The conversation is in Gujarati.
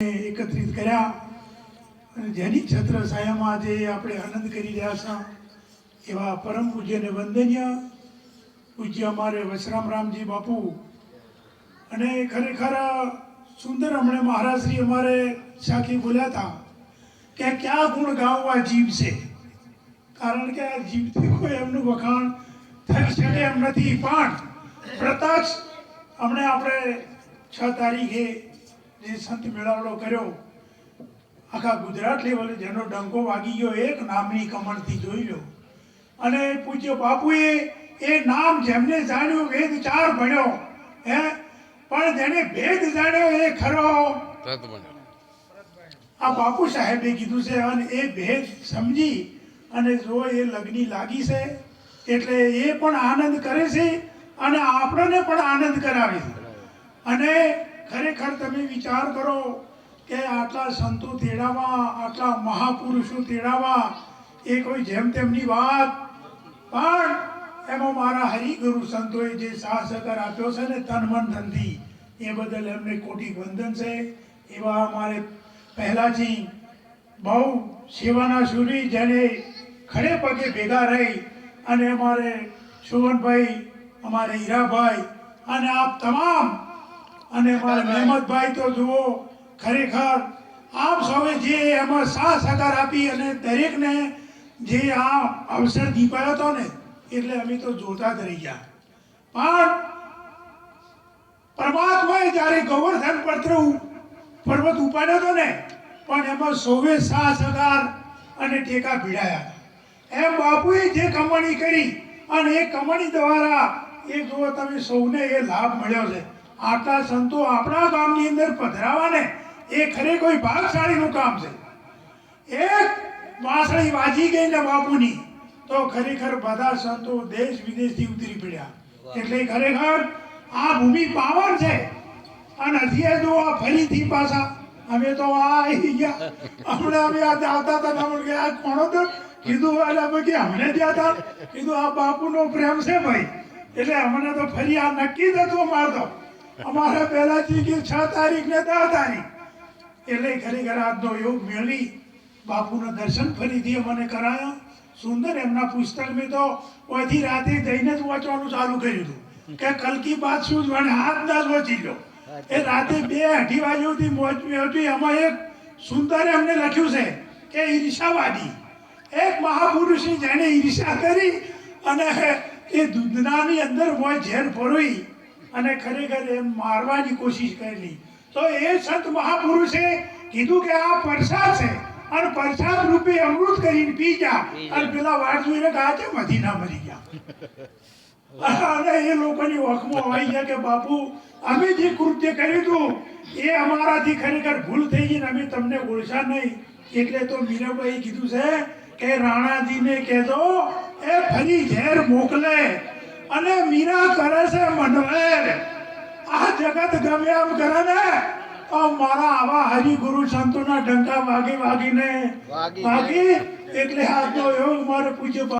એકત્રિત કર્યા જેની છત્ર છાયામાં આજે આપણે આનંદ કરી રહ્યા છીએ, એવા પરમ પૂજ્ય અને વંદનીય પૂજ્ય અમારે વશરામ રામજી બાપુ. અને ખરેખર સુંદર હમણે મહારાજશ્રી અમારે સાખી બોલ્યા હતા કે ક્યાં ગુણ ગાવવા જીવ છે? કારણ કે આ જીવથી કોઈ એમનું વખાણ થઈ શકે એમ નથી. પણ પ્રત્યક્ષ હમણે આપણે છ તારીખે જે સંત મેળાવડો કર્યો આખા ગુજરાત લેવલે જેનો ડંકો વાગી ગયો એક નામની કમળથી જોઈ લો. અને પૂજ્ય બાપુએ એ નામ જેમને જાણ્યો વેદ ચાર ભણ્યો. હે? પણ જેને ભેદ જાણ્યો એ ખરો. આ બાપુ સાહેબે કીધું છે અને એ ભેદ સમજી અને જો એ લગ્ની લાગી છે એટલે એ પણ આનંદ કરે છે અને આપણને પણ આનંદ કરાવે છે. અને ખરેખર તમે વિચાર કરો કે આટલા સંતો તેડાવા, આટલા મહાપુરુષો તેડાવા, એ કોઈ જેમ તેમની વાત. પણ એમાં મારા હરિગુરુ સંતોએ જે સાહસકાર આપ્યો છે ને તન મન ધનથી, એ બદલ એમને કોટી વંદન છે. એવા અમારે પહેલાથી બહુ સેવાના સુરી જેને ખડે પગે ભેગા રહી અને અમારે સુવનભાઈ, અમારે હીરાભાઈ અને આપ તમામ અને મારા મહેમદભાઈ તો જુઓ, ખરેખર આપ સૌએ જે એમાં સાથ સહકાર આપી અને દરેકને જે આ અવસર દીપાયો હતો ને, એટલે અમે તો જોતા જ રહી ગયા. પણ પરમાત્માએ જ્યારે ગોવર્ધન પત્ર પર્વત ઉપાડ્યો હતો ને, પણ એમાં સૌએ સાહ સહકાર અને ટેકા ભીડાયા એમ બાપુએ જે કમાણી કરી અને એ કમાણી દ્વારા એ જો તમે સૌને એ લાભ મળ્યો છે. આટલા સંતો આપણા ગામની અંદર પધરાવાને, એ ખરે કોઈ ભાગશાળીનું કામ છે. એક વાસળી વાજી ગઈ ને બાપુની, તો ખરેખર બધા સંતો દેશ વિદેશથી ઉતરી પડ્યા. એટલે ખરેખર આ ભૂમિ પાવન છે. અને હજી જો આ ફરીથી પાછા, અમે તો આ આવી ગયા. હમણાં અમે આ આવતા હતા અમે કે આ કોણો તો કીધું એટલે અમે કે હમણે ગયા હતા. કીધું, આ બાપુનો પ્રેમ છે ભાઈ. એટલે અમને તો ફરી આ નક્કી જ હતું અમારે અમારે પહેલાથી કે છ તારીખ ને દસ તારીખ. એટલે ખરેખર આજનો યોગ મેળવી બાપુના દર્શન ફરીથી મને કરાયા. સુંદર એમના પુસ્તક મેં તો ઓથી રાતે જઈને જ વાંચવાનું ચાલુ કર્યું હતું. કે કલકી બાદ શું જ મને હાથ ના વાંચી લો એ રાતે બે અઢી વાગ્યુંથી મોજવી એમાં એક સુંદર એમને લખ્યું છે કે ઈર્ષાવાદી. એક મહાપુરુષની જેણે ઈર્ષા કરી અને એ દૂધનાની અંદર હોય ઝેર ભરોઈ અને ખરેખર એમ મારવાની કોશિશ કરેલી. તો એ સંત મહાપુરુષે કીધું કે આ પ્રસાદ છે અને પરસાદ રૂપે અમૃત કરીને પી જા. અને પેલા જોઈને કહા છે મધી મરી ગયા? અને એ લોકોની વખમાં આવી ગયા કે બાપુ અમે જે કૃત્ય કર્યું હતું એ અમારાથી ખરેખર ભૂલ થઈ ગઈ ને અમે તમને ઓળશા નહીં. એટલે તો મીરાબાઈ કીધું છે કે રાણાજીને કહેજો એ ફરી ઝેર મોકલે. અને મીરા કરે છે મનવેર આ જગત ગમે એમ કરે ને તો મારા આવા હરિગુરુ સંતોના ડંકા વાગી વાગીને વાગી વાગી એટલે તો એવું મારે પૂજ્ય